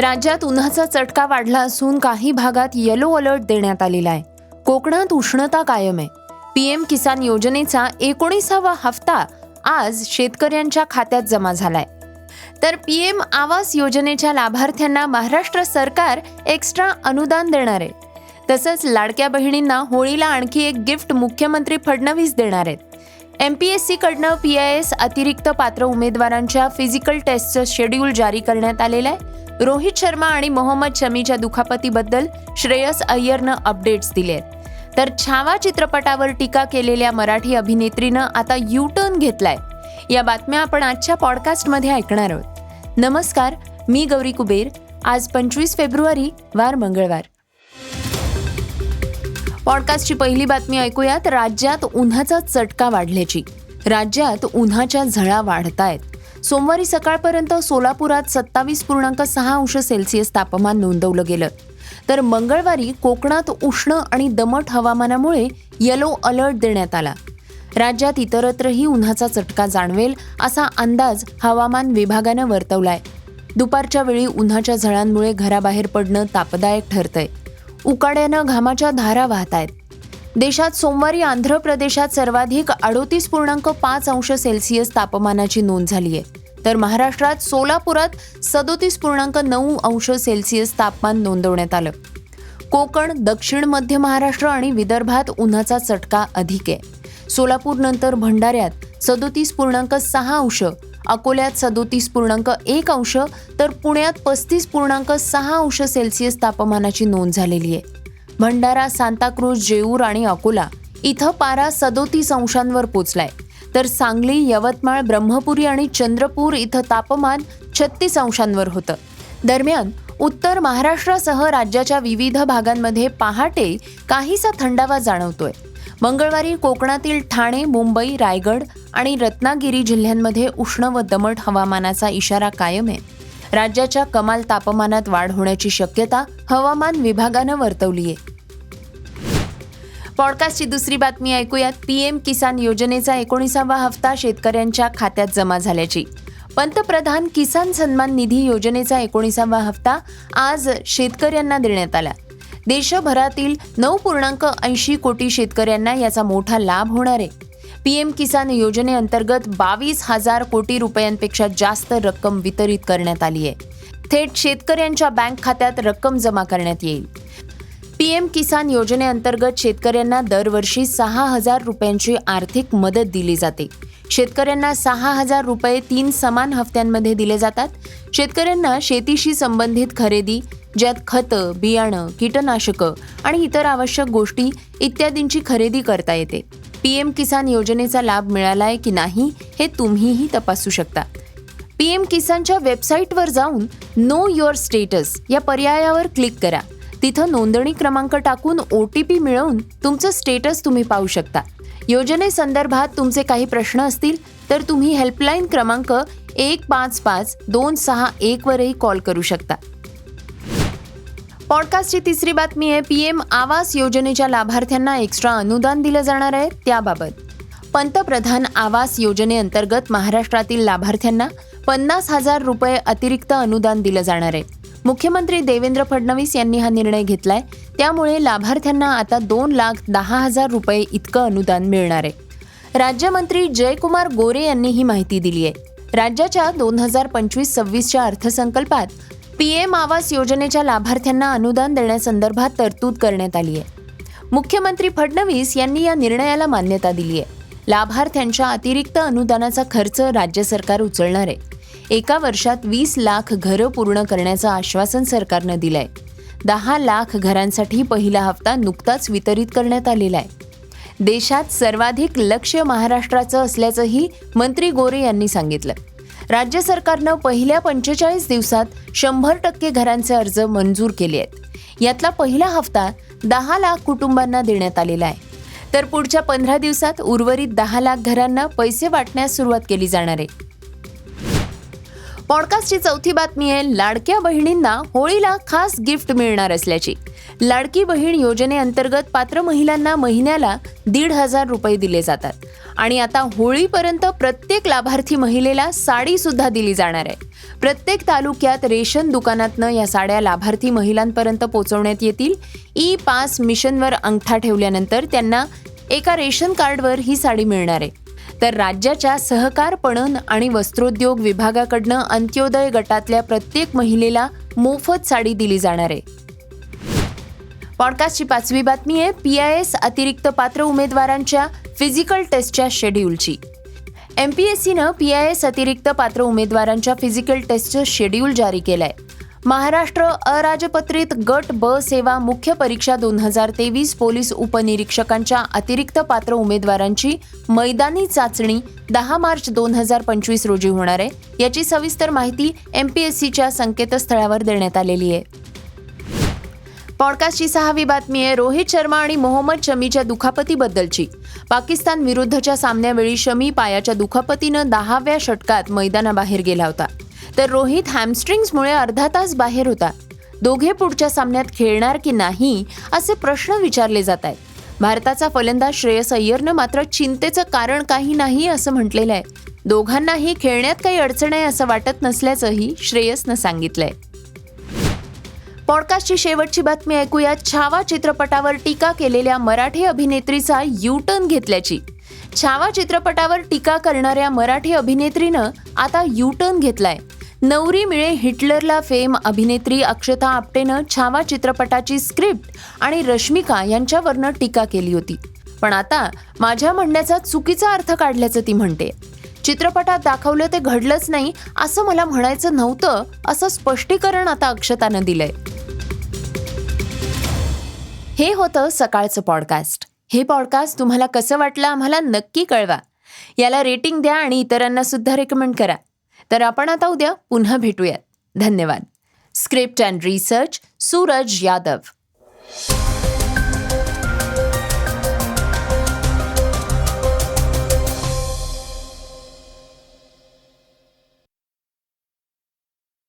राज्यात उन्हाचा चटका वाढला असून काही भागात येलो अलर्ट देण्यात आलेला आहे. कोकणात उष्णता कायम आहे. पीएम किसान योजनेचा एकोणीसावा हप्ता आज शेतकऱ्यांच्या खात्यात जमा झालाय. तर पीएम आवास योजनेच्या लाभार्थ्यांना महाराष्ट्र सरकार एक्स्ट्रा अनुदान देणार आहे. तसंच लाडक्या बहिणींना होळीला आणखी एक गिफ्ट मुख्यमंत्री फडणवीस देणार आहेत. एम पी एस सीकडनं पी आय एस अतिरिक्त पात्र उमेदवारांच्या फिजिकल टेस्टचं शेड्यूल जारी करण्यात आलेलं आहे. रोहित शर्मा आणि मोहम्मद शमीच्या दुखापतीबद्दल श्रेयस अय्यरनं अपडेट्स दिले आहेत. तर छावा चित्रपटावर टीका केलेल्या मराठी अभिनेत्रीनं आता यू टर्न घेतलाय. या बातम्या आपण आजच्या पॉडकास्टमध्ये ऐकणार आहोत. नमस्कार मी गौरी कुबेर. आज पंचवीस फेब्रुवारी वार मंगळवार. पॉडकास्टची पहिली बातमी ऐकूयात. राज्यात उन्हाचा चटका वाढल्याची. राज्यात उन्हाच्या झळा वाढतायत. सोमवारी सकाळपर्यंत सोलापुरात सत्तावीस पूर्णांक सहा अंश सेल्सिअस तापमान नोंदवलं गेलं. तर मंगळवारी कोकणात उष्ण आणि दमट हवामानामुळे येलो अलर्ट देण्यात आला. राज्यात इतरत्रही उन्हाचा चटका जाणवेल असा अंदाज हवामान विभागानं वर्तवलाय. दुपारच्या वेळी उन्हाच्या झळांमुळे घराबाहेर पडणं तापदायक ठरतंय. उकाड्यानं घामाच्या धारा वाहत आहेत देशात सोमवारी आंध्र प्रदेशात सर्वाधिक अडोतीस पूर्णांक पाच अंश सेल्सिअस तापमानाची नोंद झाली आहे. तर महाराष्ट्रात सोलापुरात सदोतीस पूर्णांक नऊ अंश सेल्सिअस तापमान नोंदवण्यात आलं. कोकण दक्षिण मध्य महाराष्ट्र आणि विदर्भात उन्हाचा चटका अधिक आहे. सोलापूरनंतर भंडाऱ्यात सदोतीस पूर्णांक सहा अंश अकोल्यात सदोतीस पूर्णांक एक अंश तर पुण्यात पस्तीस पूर्णांक सहा अंश सेल्सिअस तापमानाची नोंद झालेली आहे. भंडारा सांताक्रूज जेऊर आणि अकोला इथं पारा सदोतीस अंशांवर पोचलाय. तर सांगली यवतमाळ ब्रह्मपुरी आणि चंद्रपूर इथं तापमान छत्तीस अंशांवर होतं. दरम्यान उत्तर महाराष्ट्रासह राज्याच्या विविध भागांमध्ये पहाटे काहीसा थंडावा जाणवतोय. मंगळवारी कोकणातील ठाणे मुंबई रायगड आणि रत्नागिरी जिल्ह्यांमध्ये उष्ण व दमट हवामानाचा इशारा कायम आहे. राज्याच्या कमाल तापमानात वाढ होण्याची शक्यता हवामान विभागानं वर्तवली आहे पॉडकास्टची दुसरी बातमी ऐकूयात. पीएम किसान योजनेचा एकोणीसावा हप्ता शेतकऱ्यांच्या खात्यात जमा झाल्याची. पंतप्रधान किसान सन्मान निधी योजनेचा एकोणीसावा हप्ता आज शेतकऱ्यांना देण्यात आला. देशभरातील नऊ पूर्णांक ऐंशी कोटी शेतकऱ्यांना याचा मोठा लाभ होणार आहे. पीएम किसान योजनेअंतर्गत बावीस हजार कोटी रुपयांपेक्षा जास्त रक्कम वितरित करण्यात आली आहे. थेट शेतकऱ्यांच्या बँक खात्यात रक्कम जमा करण्यात येईल. पीएम किसान योजनेअंतर्गत शेतकऱ्यांना दरवर्षी सहा हजार रुपयांची आर्थिक मदत दिली जाते. शेतकऱ्यांना सहा हजार रुपये तीन समान हप्त्यांमध्ये दिले जातात. शेतकऱ्यांना शेतीशी संबंधित खरेदी ज्यात खतं बियाणं कीटनाशकं आणि इतर आवश्यक गोष्टी इत्यादींची खरेदी करता येते. पी एम किसान योजनेचा लाभ मिळालाय की नाही हे तुम्हीही तपासू शकता. पी एम किसानच्या वेबसाईटवर जाऊन नो युअर स्टेटस या पर्यायावर क्लिक करा. तिथं नोंदणी क्रमांक टाकून ओ टी पी मिळवून तुमचं स्टेटस तुम्ही पाहू शकता. योजनेसंदर्भात तुमचे काही प्रश्न असतील तर तुम्ही हेल्पलाईन क्रमांक एक पाच पाच दोन सहा एकवरही कॉल करू शकता. पॉडकास्टची तिसरी बातमी आहे पी एम आवास योजनेच्या लाभार्थ्यांना एक्स्ट्रा अनुदान दिलं जाणार आहे त्याबाबत. पंतप्रधान आवास योजनेअंतर्गत महाराष्ट्रातील लाभार्थ्यांना पन्नास हजार रुपये अतिरिक्त अनुदान दिलं जाणार आहे. मुख्यमंत्री देवेंद्र फडणवीस यांनी हा निर्णय घेतलाय. त्यामुळे लाभार्थ्यांना आता दोन लाख दहा हजार रुपये इतकं अनुदान मिळणार आहे. राज्यमंत्री जयकुमार गोरे यांनी ही माहिती दिली आहे. राज्याच्या दोन हजार पंचवीस सव्वीसच्या अर्थसंकल्पात पीएम आवास योजनेच्या लाभार्थ्यांना अनुदान देण्यासंदर्भात तरतूद करण्यात आली आहे. मुख्यमंत्री फडणवीस यांनी या निर्णयाला मान्यता दिली आहे. लाभार्थ्यांच्या अतिरिक्त अनुदानाचा खर्च राज्य सरकार उचलणार आहे. एका वर्षात वीस लाख घरं पूर्ण करण्याचं आश्वासन सरकारनं दिलंय. दहा लाख घरांसाठी पहिला हप्ता नुकताच वितरित करण्यात आलेला आहे. देशात सर्वाधिक लक्ष महाराष्ट्राचं असल्याचंही मंत्री गोरे यांनी सांगितलं. राज्य सरकारनं पहिल्या पंचेचाळीस दिवसात शंभर टक्के घरांचे अर्ज मंजूर केले आहेत. यातला पहिला हप्ता दहा लाख कुटुंबांना देण्यात आलेला आहे. तर पुढच्या पंधरा दिवसात उर्वरित दहा लाख घरांना पैसे वाटण्यास सुरुवात केली जाणार आहे. पॉडकास्टची चौथी बातमी आहे लाडक्या बहिणींना होळीला खास गिफ्ट मिळणार असल्याची. लाडकी बहीण योजनेअंतर्गत पात्र महिलांना महिन्याला दीड हजार रुपये दिले जातात. आणि आता होळीपर्यंत प्रत्येक लाभार्थी महिलेला साडीसुद्धा दिली जाणार आहे. प्रत्येक तालुक्यात रेशन दुकानातनं या साड्या लाभार्थी महिलांपर्यंत पोहोचवण्यात येतील. ई पास मिशनवर अंगठा ठेवल्यानंतर त्यांना एका रेशन कार्डवर ही साडी मिळणार आहे. तर राज्याच्या सहकार पणन आणि वस्त्रोद्योग विभागाकडनं अंत्योदय गटातल्या प्रत्येक महिलेला मोफत साडी दिली जाणार आहे. पॉडकास्टची पाचवी बातमी आहे पी आय एस अतिरिक्त पात्र उमेदवारांच्या फिजिकल टेस्टच्या शेड्यूलची एम पी एस सीनं पी आय एस अतिरिक्त पात्र उमेदवारांच्या फिजिकल टेस्टचं शेड्यूल जारी केलंय. महाराष्ट्र अराजपत्रित गट ब सेवा मुख्य परीक्षा दोन हजार तेवीस पोलीस उपनिरीक्षकांच्या अतिरिक्त पात्र उमेदवारांची मैदानी चाचणी दहा मार्च दोन हजार पंचवीस रोजी होणार आहे. याची सविस्तर माहिती एम पी एस सीच्या संकेतस्थळावर देण्यात आलेली आहे. पॉडकास्टची सहावी बातमी आहे. रोहित शर्मा आणि मोहम्मद शमीच्या दुखापतीबद्दलची. पाकिस्तान विरुद्धच्या सामन्यावेळी शमी पायाच्या दुखापतीनं दहाव्या षटकात मैदानाबाहेर गेला होता. तर रोहित हॅमस्ट्रिंग्समुळे अर्धा तास बाहेर होता. दोघे पुढच्या सामन्यात खेळणार की नाही असे प्रश्न विचारले जात आहेत. भारताचा फलंदाज श्रेयस अय्यरनं मात्र चिंतेचं कारण काही नाही असं म्हटलेलं आहे. दोघांनाही खेळण्यात काही अडचण आहे असं वाटत नसल्याचंही श्रेयसनं सांगितलंय. पॉडकास्टची शेवटची बातमी ऐकूया. छावा चित्रपटावर टीका केलेल्या मराठी अभिनेत्रीचा यू टर्न घेतल्याची. छावा चित्रपटावर टीका करणाऱ्या मराठी अभिनेत्रीनं आता यू टर्न घेतलाय. नवरी मिळे हिटलरला फेम अभिनेत्री अक्षता आपटेनं छावा चित्रपटाची स्क्रिप्ट आणि रश्मिका यांच्यावरनं टीका केली होती. पण आता माझ्या म्हणण्याचा चुकीचा अर्थ काढल्याचं ती म्हणते. चित्रपटात दाखवलं ते घडलंच नाही असं मला म्हणायचं नव्हतं असं स्पष्टीकरण आता अक्षतानं दिलंय. हे होतं सकाळचं पॉडकास्ट. हे पॉडकास्ट तुम्हाला कसं वाटलं आम्हाला नक्की कळवा. याला रेटिंग द्या आणि इतरांना सुद्धा रेकमेंड करा. तर आपण आता उद्या पुन्हा भेटूयात. धन्यवाद. Script and research Suraj Yadav.